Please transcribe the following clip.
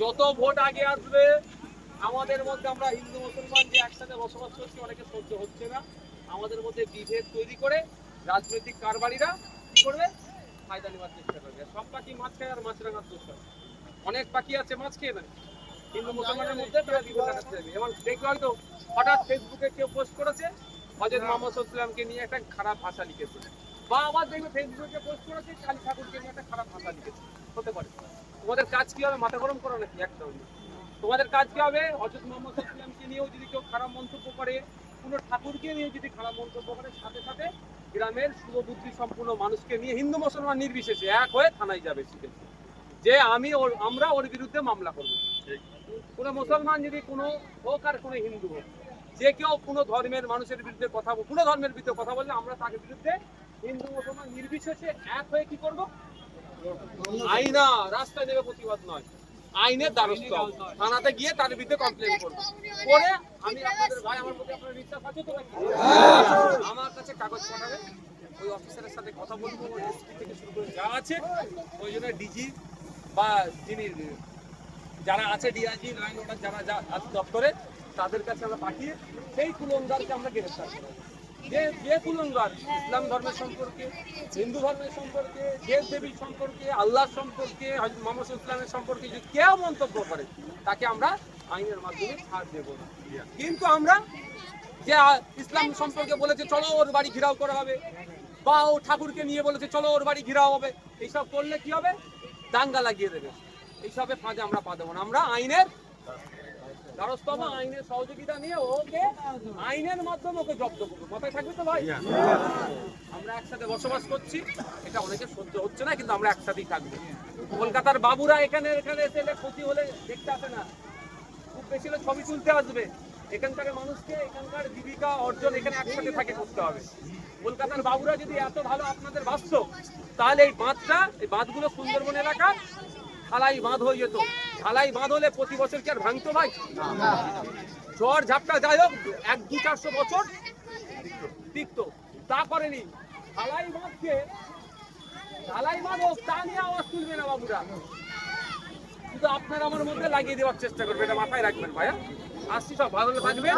যত ভোট আগে আসবে, আমাদের মধ্যে আমরা হিন্দু, মুসলমান যে একসাথে বসবাস করছি, অনেকে সহ্য হচ্ছে না। আমাদের মধ্যে বিভেদ তৈরি করে রাজনৈতিক কারবারিরা কি করবে? ফায়দা নেওয়ার চেষ্টা করবে। সব পাখি মাছ খায় আর মাছ রাঙার দোষ অনেক পাখি আছে, মাছ খেয়ে নেয় হিন্দু, মুসলমানের মধ্যে তারা বিভেদ লাগাতে যাবে এবং দেখবে হয়তো হঠাৎ ফেসবুকে কেউ পোস্ট করেছে হজরত মোহাম্মদ নিয়ে একটা খারাপ ভাষা লিখেছে। বা আবার দেখবে ফেসবুকে পোস্ট করেছে, কালী ঠাকুরকে নিয়ে একটা খারাপ ভাষা লিখেছে। হতে পারে। তোমাদের কাজ কি হবে? মাথা গরম করো নাকি? একদম। তোমাদের কাজ কি হবে? হজরত মোহাম্মদ সাল্লামকে নিয়েও যদি কেউ খারাপ মন্তব্য করে কোনো ঠাকুরকে নিয়ে যদি খারাপ মন্তব্য করে, সাথে সাথে গ্রামের শুভবুদ্ধি সম্পূর্ণ মানুষকে নিয়ে হিন্দু মুসলমান নির্বিশেষে এক হয়ে থানায় যাবে শিখে যে আমি ওর, আমরা ওর বিরুদ্ধে মামলা করব। কোনো মুসলমান যদি কোনো হোক আর কোনো হিন্দু হোক, যে কেউ কোনো ধর্মের মানুষের বিরুদ্ধে কথা কোনো ধর্মের বিরুদ্ধে কথা বললে আমরা তার বিরুদ্ধে হিন্দু মুসলমান নির্বিশেষে এক হয়ে কি করব? আইনা, রাস্তায় নেবে প্রতিবাদ নয়। আইনের দ্বারস্থ থানাতে গিয়ে তার বিরুদ্ধে কমপ্লেন করব করে আমি আপনাদের ভাই, আমার প্রতি আপনার বিশ্বাস আছে তো আমার কাছে কাগজ পাঠাবে। ওই অফিসারের সাথে কথা বলব এসপি থেকে শুরু করে যা আছে। ওই জন্য ডিজি বা যিনি, যারা আছে ডিআইজি লাইন অর্ডার যারা যা আছে দপ্তরে, তাদের কাছে আমরা পাঠিয়ে সেই কুলঙ্গারকে আমরা গ্রেফতার করব। যে যে কুলঙ্গার ইসলাম ধর্মের সম্পর্কে, হিন্দু ধর্মের সম্পর্কে, দেব দেবীর সম্পর্কে আল্লাহ সম্পর্কে মোহাম্মদ ইসলামের সম্পর্কে যদি কেউ মন্তব্য করে, তাকে আমরা আইনের মাধ্যমে ছাড় দেব কিন্তু আমরা যে ইসলাম সম্পর্কে বলেছে, চলো ওর বাড়ি ঘিরাও করা হবে। বা ও ঠাকুরকে নিয়ে বলেছে, চলো ওর বাড়ি ঘিরাও হবে। এইসব করলে কি হবে? দাঙ্গা লাগিয়ে দেবে। এইসবে ফাঁদে আমরা পা দেবো না। আমরা আইনের আইনের সহযোগিতা নিয়ে ওকে আইনের মাধ্যমে ওকে জব্দ করব। মাথায় থাকবে তো ভাই? আমরা একসাথে বসবাস করছি। এটা অনেকে সহ্য হচ্ছে না কিন্তু আমরা একসাথেই থাকব। কলকাতার বাবুরা এখানে এখানে এসে ক্ষতি হলে দেখতে আসে না। খুব বেশি হলে ছবি তুলতে আসবে। এখানকার মানুষকে এখানকার জীবিকা অর্জন এখানে একসাথে থাকে করতে হবে। কলকাতার বাবুরা যদি এত ভালো আপনাদের বাঁচত তাহলে এই বাঁধটা এই বাঁধগুলো সুন্দরবন এলাকা খালাই বাঁধ হয়ে যেত। ঢালাই বাঁধ হলে প্রতি বছর কি আর ভাঙতো ভাই? ঝড় ঝাপটা যাই হোক, এক দু চারশো বছর টিকতো তা করেনি। ঢালাই বাঁধকে, ঢালাই বাঁধ হোক, তা নিয়ে আওয়াজ তুলবে না বাবুরা। শুধু আপনার আমার মধ্যে লাগিয়ে দেওয়ার চেষ্টা করবে এটা মাথায় রাখবেন ভাইয়া। আসছি সব, ভালো থাকবে